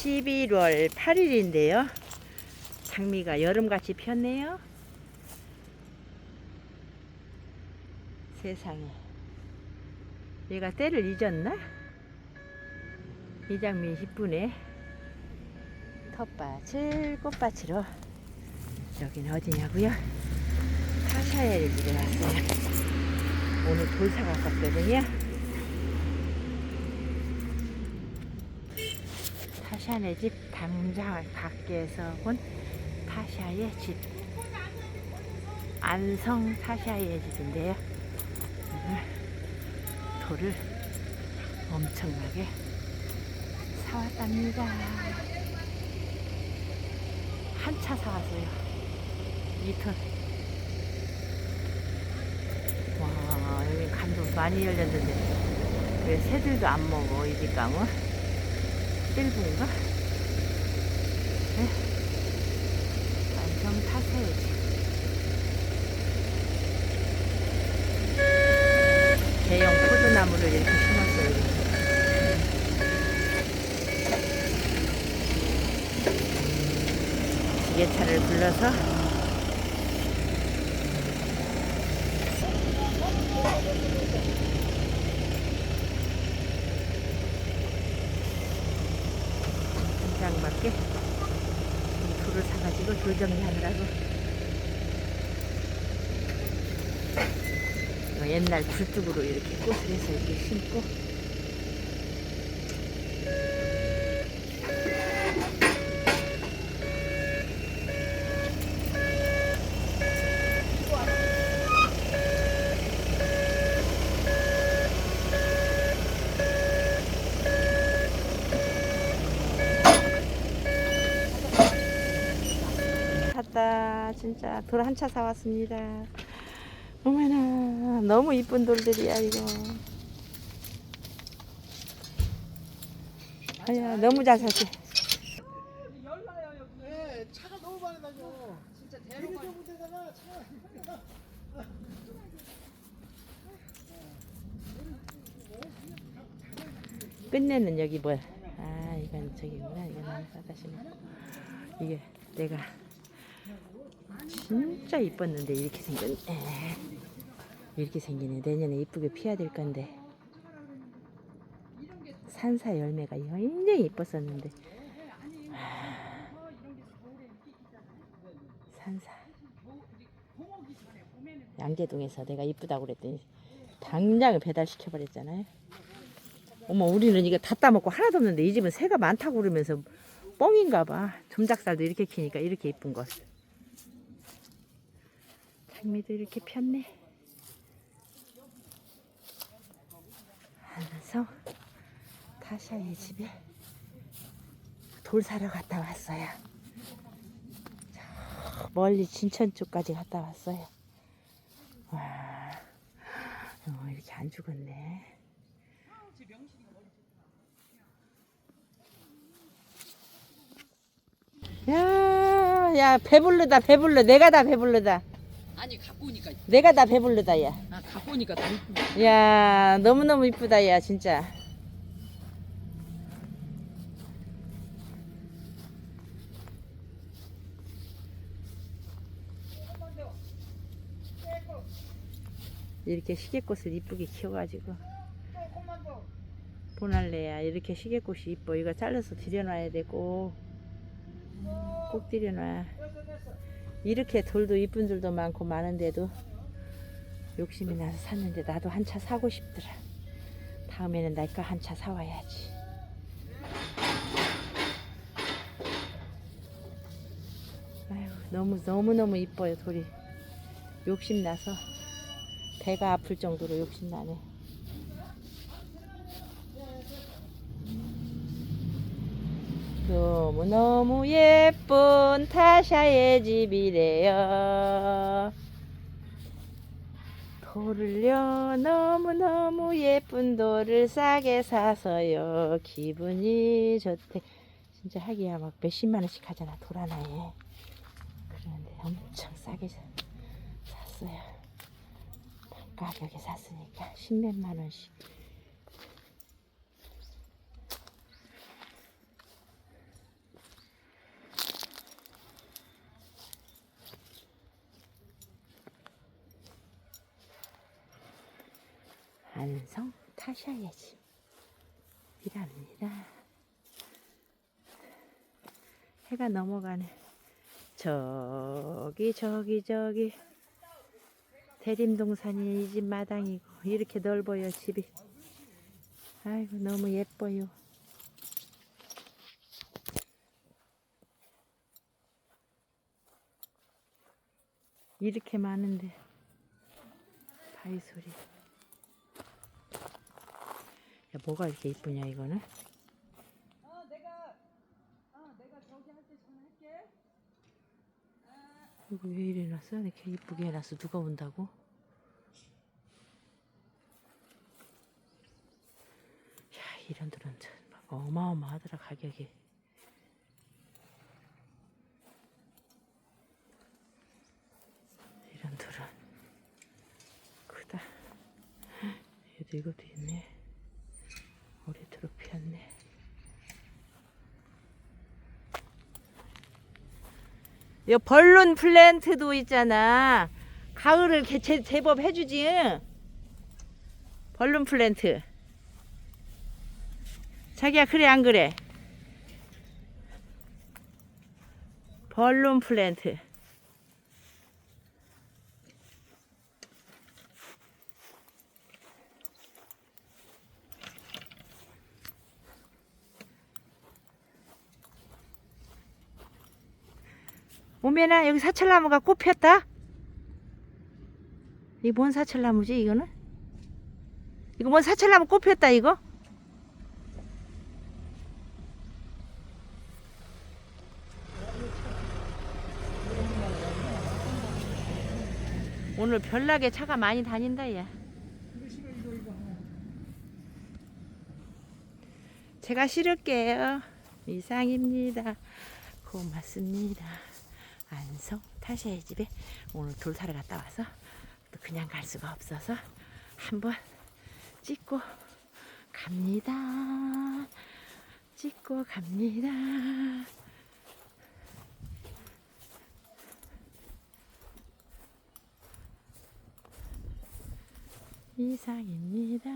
11월 8일인데요. 장미가 여름같이 폈네요. 세상에. 얘가 때를 잊었나? 이 장미 이쁘네. 텃밭을 꽃밭으로. 여기는 어디냐고요? 타샤의 집에 왔어요. 오늘 돌 사고 갔거든요. 타샤네 집 당장 밖에서 본 타샤의 집. 안성 타샤의 집인데요. 오늘 돌을 엄청나게 사왔답니다. 한 차 사왔어요. 2톤. 와, 여기 간도 많이 열렸는데 왜 새들도 안 먹어, 이 집 감은? 네. 완성 타세야지. 대형 포도나무를 이렇게 심었어요. 지게차를 불러서 한 장밖에 돌을 사가지고 돌 정리하느라고. 어, 옛날 굴뚝으로 이렇게 꽃을 해서 이렇게 심고 진짜 돌 한 차 사왔습니다 어머나 너무 이쁜 돌들이야 이거 아야 너무 잘 샀지 네, 차가 너무 많이 다녀. 진짜 대로가 못되다가 차가. 끝내는 여기 뭐야 아 이건 저기구나 이건 사다 심었고 이게 내가 진짜 이뻤는데 이렇게 생겼네 이렇게 생기네 내년에 이쁘게 피어야 될 건데. 산사 열매가 굉장히 이뻤었는데. 하, 산사. 양계동에서 내가 이쁘다고 그랬더니 당장 배달시켜 버렸잖아요. 어머 우리는 이거 다 따먹고 하나도 없는데 이 집은 새가 많다고 그러면서 뻥인가 봐. 점작살도 이렇게 키니까 이렇게 이쁜 것 장미도 이렇게 폈네. 하면서 타샤의 집에. 돌 사러 갔다 왔어요. 저 멀리 진천 쪽까지 갔다 왔어요. 와 어, 이렇게 안 죽었네. 야, 야, 배불르다, 배불러. 내가 다 배불르다. 아니 갖고 오니까 내가 다 배불르다, 야. 아 갖고 오니까 더 이쁘네. 야, 너무너무 이쁘다, 야, 진짜. 이렇게 시계꽃을 이쁘게 키워가지고 보날래야 이렇게 시계꽃이 이뻐 이거 잘라서 들여놔야 되고 꼭 들여놔 이렇게 돌도 이쁜 돌도 많고 많은데도 욕심이 나서 샀는데 나도 한 차 사고 싶더라. 다음에는 날까 한 차 사와야지. 아유 너무 너무 너무 이뻐요 돌이. 욕심 나서 배가 아플 정도로 욕심 나네 너무너무 예쁜 타샤의 집이래요. 돌을요, 너무너무 예쁜 돌을 싸게 사서요. 기분이 좋대. 진짜 하기야 막 몇십만 원씩 하잖아, 돌 하나에. 그런데 엄청 싸게 사- 샀어요. 가격에 샀으니까 십몇만 원씩. 안성 타셔야지. 이랍니다. 해가 넘어가네. 저기 저기 저기 대림동산이 이 집 마당이고 이렇게 넓어요 집이. 아이고 너무 예뻐요. 이렇게 많은데 바위 소리. 야 뭐가 이렇게 이쁘냐 이거는? 어 내가 어 내가 저기 할 때 전화할게. 이거 왜 이래 놨어? 이렇게 이쁘게 해놨어. 누가 온다고? 야, 이런 들은 막 어마어마하더라, 가격이. 이런 들은 크다. 얘도 이것도 있네. 오리트로 피었네. 요 벌룬 플랜트도 있잖아. 가을을 개- 제, 제법 해주지. 응? 벌룬 플랜트. 자기야 그래 안 그래? 벌룬 플랜트. 오메나 여기 사철나무가 꽃 폈다. 이게 뭔 사철나무지 이거는? 이거 뭔 사철나무 꽃 폈다 이거? 오늘 별나게 차가 많이 다닌다 야. 제가 실을게요. 이상입니다. 고맙습니다. 안성 타샤의 집에 오늘 돌 사러 갔다 와서 또 그냥 갈 수가 없어서 한번 찍고 갑니다. 찍고 갑니다. 이상입니다.